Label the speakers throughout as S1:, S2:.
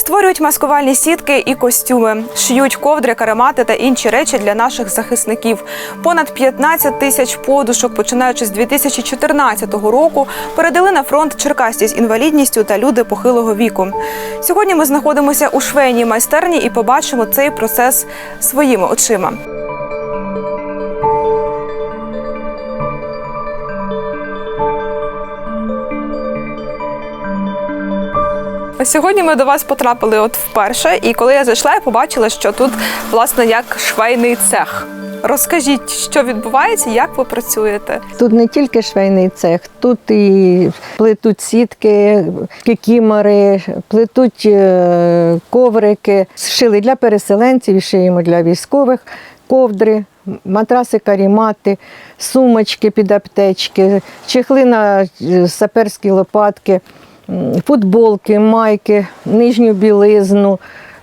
S1: Створюють маскувальні сітки і костюми, шиють ковдри, каремати та інші речі для наших захисників. Понад 15 тисяч подушок, починаючи з 2014 року, передали на фронт черкасці з інвалідністю та люди похилого віку. Сьогодні ми знаходимося у швейній майстерні і побачимо цей процес своїми очима. Сьогодні ми до вас потрапили от вперше, і коли я зайшла, я побачила, що тут власне як швейний цех. Розкажіть, що відбувається, як ви працюєте?
S2: Тут не тільки швейний цех, тут і плетуть сітки, кікімори, плетуть е, коврики, шили для переселенців, шиємо для військових, ковдри, матраси, карімати, сумочки під аптечки, чехли на е, саперські лопатки, футболки, майки, нижню білизну.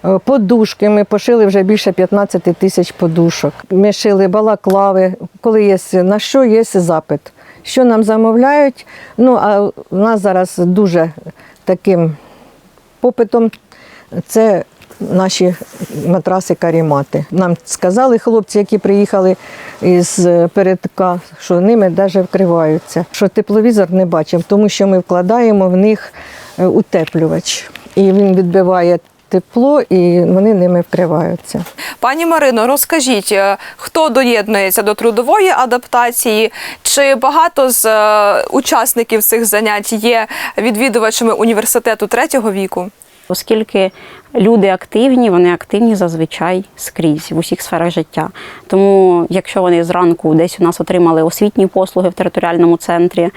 S2: Е, Подушки ми пошили вже більше 15 тисяч подушок. Ми шили балаклави, коли є на що є запит. Що нам замовляють? Ну а у нас зараз дуже таким попитом це наші матраси карімати. Нам сказали хлопці, які приїхали із передка, що ними навіть вкриваються, що тепловізор не бачив, тому що ми вкладаємо в них е, утеплювач. І він відбиває тепло, і вони ними вкриваються.
S1: Пані Марино, розкажіть, е, хто доєднується до трудової адаптації? Чи багато з е, учасників цих занять є відвідувачами університету третього віку?
S3: Оскільки люди активні, вони активні зазвичай скрізь в усіх сферах життя. Тому, якщо вони зранку десь у нас отримали освітні послуги в територіальному центрі,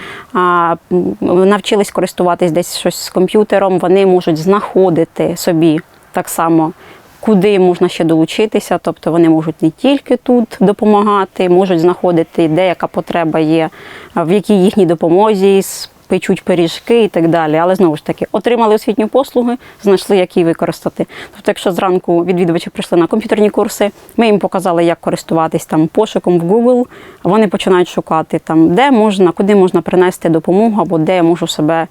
S3: навчились користуватись десь щось з комп'ютером, вони можуть знаходити собі так само. Куди можна ще долучитися, тобто вони можуть не тільки тут допомагати, можуть знаходити, де яка потреба є, в якій їхній допомозі, печуть пиріжки і так далі. Але знову ж таки, отримали освітню послуги, знайшли, як її використати. Тобто, якщо зранку відвідувачі прийшли на комп'ютерні курси, ми їм показали, як користуватись там пошуком в Google, вони починають шукати там, де можна, куди можна принести допомогу або де я можу себе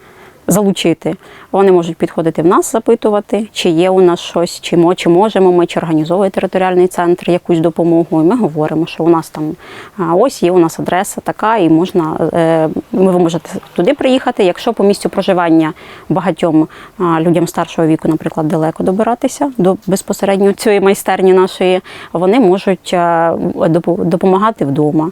S3: залучити. Вони можуть підходити в нас, запитувати, чи є у нас щось, чи, мо- чи можемо ми, чи організовує територіальний центр якусь допомогу. І ми говоримо, що у нас там ось є у нас адреса така, і можна е, ви можете туди приїхати. Якщо по місцю проживання багатьом людям старшого віку, наприклад, далеко добиратися до безпосередньо цієї майстерні нашої, вони можуть допомагати вдома.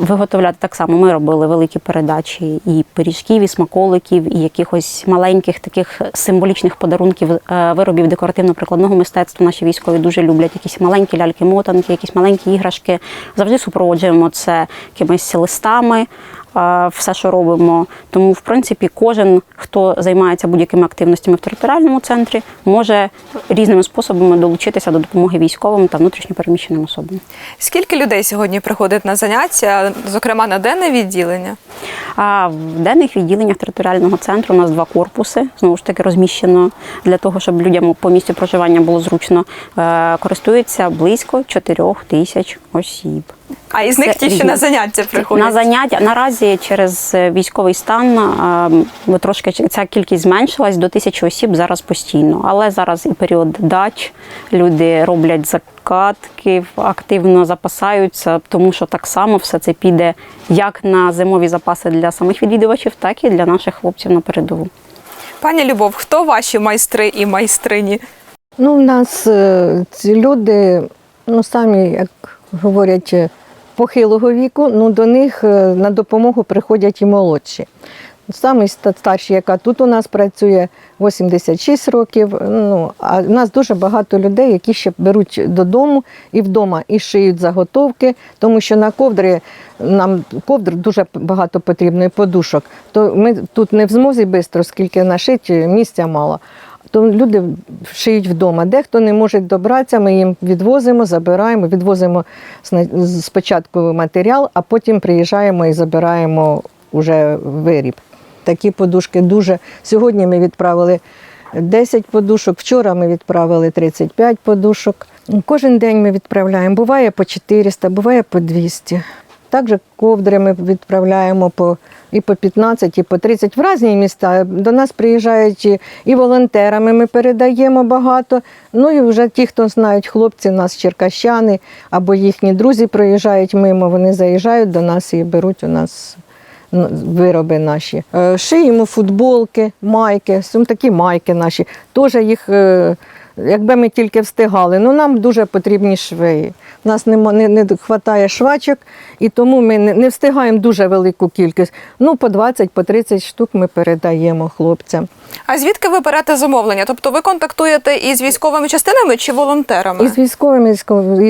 S3: Виготовляти так само. Ми робили великі передачі і пиріжків, і смаколиків, і якихось маленьких таких символічних подарунків, е, виробів декоративно-прикладного мистецтва. Наші військові дуже люблять якісь маленькі ляльки-мотанки, якісь маленькі іграшки. Завжди супроводжуємо це якимись листами. Все, що робимо, тому в принципі кожен, хто займається будь-якими активностями в територіальному центрі, може різними способами долучитися до допомоги військовим та внутрішньопереміщеним особам.
S1: Скільки людей сьогодні приходить на заняття, зокрема на денне відділення?
S3: А в денних відділеннях територіального центру у нас два корпуси, знову ж таки, розміщено для того, щоб людям по місцю проживання було зручно. Е, Користується близько 4 тисяч осіб.
S1: А із них ті, що на заняття приходять?
S3: На заняття наразі через е, військовий стан е, трошки ця кількість зменшилась до тисячі осіб зараз постійно. Але зараз і період дач люди роблять закатки, активно запасаються, тому що так само все це піде як на зимові запаси для самих відвідувачів, так і для наших хлопців на передову.
S1: Пані Любов, хто ваші майстри і майстрині?
S2: Ну, у нас е, ці люди, ну самі, як говорять, е, похилого віку, ну до них е, на допомогу приходять і молодші. Самий старший, яка тут у нас працює, 86 років. Ну, а в нас дуже багато людей, які ще беруть додому і вдома і шиють заготовки, тому що на ковдри нам ковдр дуже багато потрібно і подушок. То ми тут не в змозі швидко, оскільки нашити місця мало. То люди шиють вдома. Дехто не може добратися, ми їм відвозимо, забираємо, відвозимо спочатку матеріал, а потім приїжджаємо і забираємо вже виріб. Такі подушки дуже. Сьогодні ми відправили 10 подушок, вчора ми відправили 35 подушок. Кожен день ми відправляємо. Буває по 400, буває по 200. Також ковдри ми відправляємо по і по 15, і по 30 в різні міста. До нас приїжджають і- і волонтерами ми передаємо багато. Ну і вже ті, хто знають, хлопці, нас черкащани або їхні друзі приїжджають мимо, вони заїжджають до нас і беруть у нас вироби наші. Е, Шиємо футболки, майки, такі майки наші. Теж їх, е, якби ми тільки встигали, ну нам дуже потрібні швеї. У нас нема, не, не вистачає швачок, і тому ми не, не встигаємо дуже велику кількість. Ну, по 20, по 30 штук ми передаємо хлопцям.
S1: А звідки ви берете замовлення? Тобто ви контактуєте із військовими частинами чи волонтерами?
S2: Із військовими,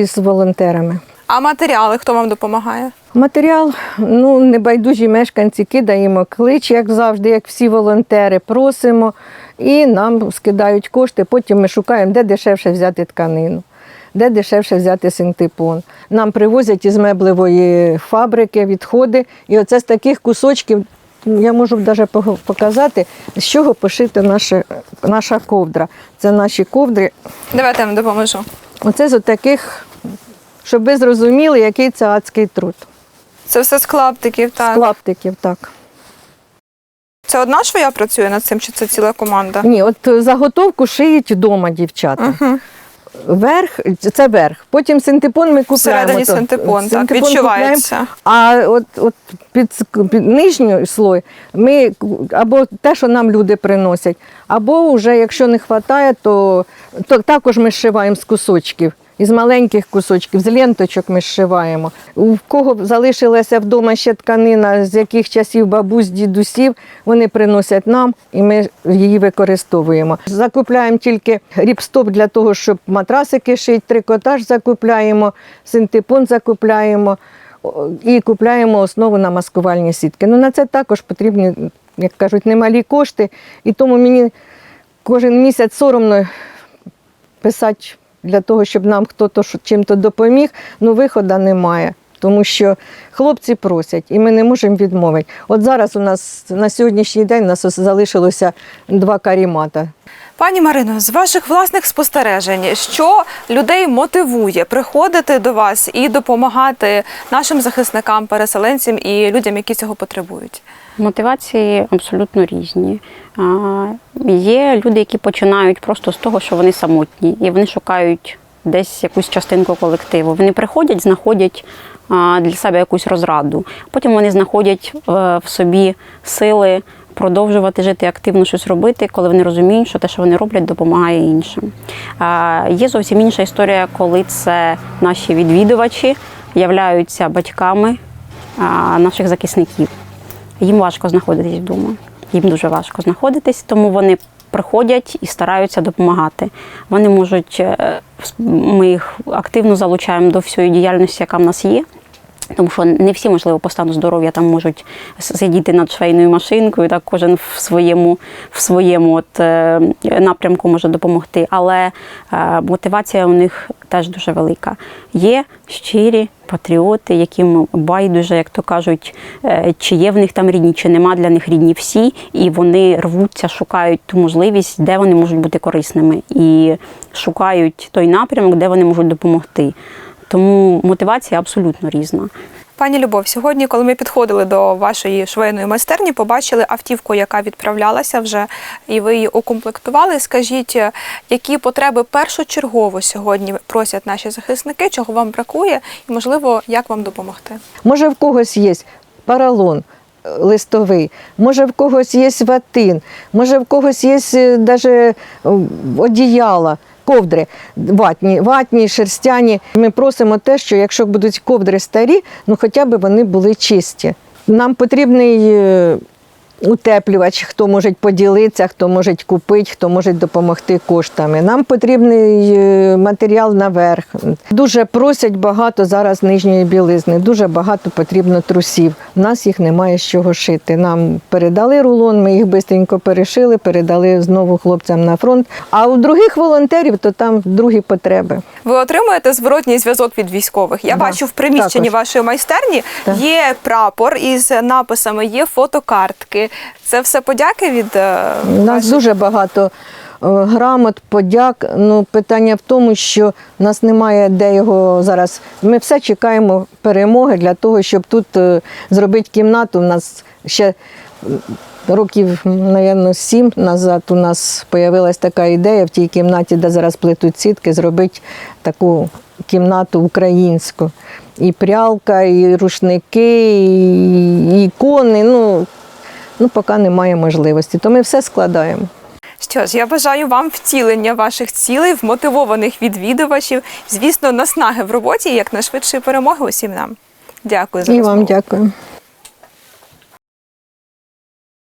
S2: із волонтерами.
S1: А матеріали хто вам допомагає?
S2: Матеріал, ну, небайдужі мешканці кидаємо клич, як завжди, як всі волонтери, просимо і нам скидають кошти. Потім ми шукаємо, де дешевше взяти тканину, де дешевше взяти синтепон. Нам привозять із меблевої фабрики відходи. І оце з таких кусочків. Я можу навіть показати, з чого пошита наша, наша ковдра. Це наші ковдри.
S1: Давайте я вам допоможу.
S2: Оце з таких, щоб ви зрозуміли, який це адський труд.
S1: Це все з клаптиків,
S2: З
S1: так.
S2: клаптиків, так.
S1: Це одна швея працює над цим, чи це ціла команда?
S2: Ні, от заготовку шиють вдома дівчата.
S1: Угу.
S2: Верх це верх. Потім синтепон ми купуємо.
S1: Всередині синтепон, так, відчувається.
S2: купуємо. А от, от під, під нижній слой ми або те, що нам люди приносять, або вже, якщо не вистачає, то, то також ми зшиваємо з кусочків. Із маленьких кусочків, з ленточок ми зшиваємо. У кого залишилася вдома ще тканина, з яких часів бабусь, дідусів, вони приносять нам і ми її використовуємо. Закупляємо тільки ріпстоп для того, щоб матрасики шити, трикотаж закупляємо, синтепон закупляємо і купляємо основу на маскувальні сітки. Ну, на це також потрібні, як кажуть, немалі кошти. І тому мені кожен місяць соромно писати для того, щоб нам хтось чим-то допоміг, ну виходу немає. Тому що хлопці просять, і ми не можемо відмовити. От зараз у нас на сьогоднішній день у нас залишилося два карімата.
S1: Пані Марино, з ваших власних спостережень, що людей мотивує приходити до вас і допомагати нашим захисникам, переселенцям і людям, які цього потребують?
S3: Мотивації абсолютно різні. Є люди, які починають просто з того, що вони самотні, і вони шукають десь якусь частинку колективу. Вони приходять, знаходять для себе якусь розраду. Потім вони знаходять е, в собі сили продовжувати жити активно щось робити, коли вони розуміють, що те, що вони роблять, допомагає іншим. Є зовсім інша історія, коли це наші відвідувачі являються батьками наших захисників. Їм важко знаходитись вдома. Їм дуже важко знаходитись, тому вони приходять і стараються допомагати. Вони можуть, е, ми їх активно залучаємо до всієї діяльності, яка в нас є. Тому що не всі, можливо, по стану здоров'я там можуть сидіти над швейною машинкою, так кожен в своєму, в своєму от, е, напрямку може допомогти. Але е, мотивація у них теж дуже велика. Є щирі патріоти, яким байдуже, як то кажуть, е, чи є в них там рідні, чи нема для них рідні всі, і вони рвуться, шукають ту можливість, де вони можуть бути корисними, і шукають той напрямок, де вони можуть допомогти. Тому мотивація абсолютно різна.
S1: Пані Любов, сьогодні, коли ми підходили до вашої швейної майстерні, побачили автівку, яка відправлялася вже, і ви її укомплектували. Скажіть, е, які потреби першочергово сьогодні просять наші захисники, чого вам бракує, і можливо, як вам допомогти?
S2: Може, в когось є паралон е, листовий, може, в когось є ватин, може, в когось є навіть одіяла. Ковдри ватні, ватні, шерстяні. Ми просимо те, що якщо будуть ковдри старі, ну хоча б вони були чисті. Нам потрібний е, утеплювач, хто може поділитися, хто може купити, хто може допомогти коштами. Нам потрібний е, матеріал наверх. Дуже просять багато зараз нижньої білизни, дуже багато потрібно трусів. У нас їх немає з чого шити. Нам передали рулон, ми їх швидко перешили, передали знову хлопцям на фронт. А у других волонтерів то там другі потреби.
S1: Ви отримуєте зворотній зв'язок від військових. Я
S2: Да,
S1: бачу в приміщенні
S2: також.
S1: вашої майстерні
S2: Так.
S1: є прапор із написами, є фотокартки. Це все подяки від е,
S2: У нас дуже багато грамот, подяк. Ну, питання в тому, що в нас немає де його зараз. Ми все чекаємо перемоги для того, щоб тут е, зробити кімнату. У нас ще років, мабуть, сім назад у нас з'явилася така ідея в тій кімнаті, де зараз плетуть сітки, зробити таку кімнату українську. І прялка, і рушники, і ікони. Ну, ну поки немає можливості. То ми все складаємо.
S1: Що ж, я бажаю вам втілення ваших цілей, вмотивованих відвідувачів, звісно, наснаги в роботі і якнайшвидшої перемоги усім нам. Дякую за
S2: І вам дякую.